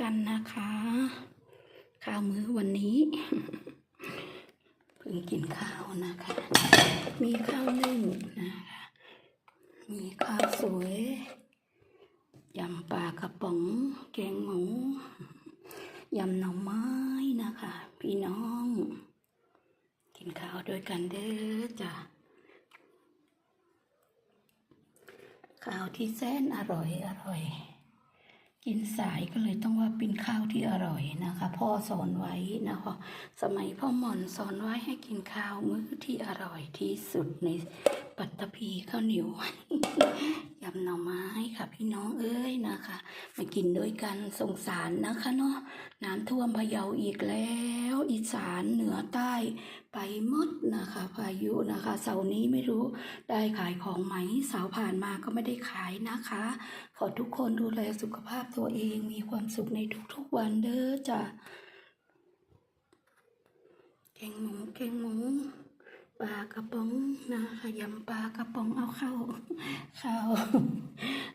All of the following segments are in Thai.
กันนะคะ ข้าวมื้อวันนี้เพิ่งกินข้าวนะคะ มีข้าวนึ่งนะคะ มีข้าวสวยยำปลากระป๋องแกงหมูยำหน่อไม้นะคะ พี่น้อง กินข้าวด้วยกันเด้อจ้ะข้าวที่แสนอร่อยอร่อย กินสายก็เลยต้องว่าเป็นข้าวที่อร่อยนะคะ พ่อสอนไว้นะคะ สมัยพ่อหม่อนสอนไว้ให้กินข้าวมื้อที่อร่อยที่สุดในปัตตภีข้าวเหนียวำหน่อไม้ค่ะพี่น้องเอ้ยนะคะ มากินด้วยกันสงสารนะคะเนาะน้ำท่วมพะเยาอีกแล้ว อีสานเหนือใต้ไปหมดนะคะ พายุนะคะ เสาร์นี้ไม่รู้ได้ขายของไหมเสาร์ผ่านมาก็ไม่ได้ขายนะคะ ขอทุกคนดูแลสุขภาพตัวเองมีความสุขในทุกๆวันเด้อจ้ะแกงหมูแกงหมู ลากระป๋องนะคะยำปลากระป๋องเอาข้าวข้าว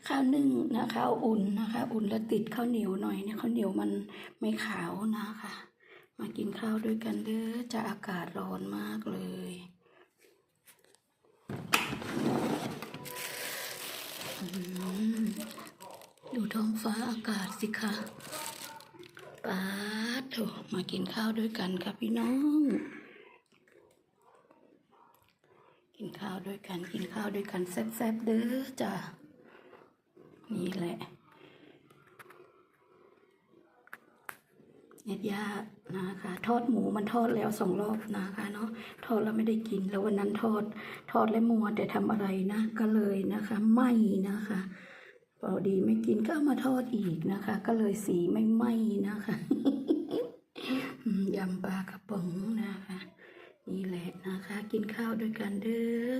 ข้าวนึ่งนะข้าวอุ่นนะคะ อุ่นแล้วติดข้าวเหนียวหน่อยเนี่ยข้าวเหนียวมันไม่ขาวนะคะ มากินข้าวด้วยกันเด้อจะอากาศร้อนมากเลยดูท้องฟ้าอากาศสิคะป้าโถมากินข้าวด้วยกันค่ะพี่น้อง กินข้าวด้วยกัน กินข้าวด้วยกันแซ่บๆเด้อจ้ะนี่แหละเน็ดยานะคะ ทอดหมูมันทอดแล้วสองรอบนะคะเนาะทอดแล้วไม่ได้กินแล้ววันนั้นทอด ทอดและมัวแต่ทำอะไรนะ ก็เลยนะคะไหมนะคะพอดีไม่กินก็มาทอดอีกนะคะ ก็เลยสีไม่ไหมนะคะยำปลากระป๋องนะคะ กินข้าวด้วยกันเด้อ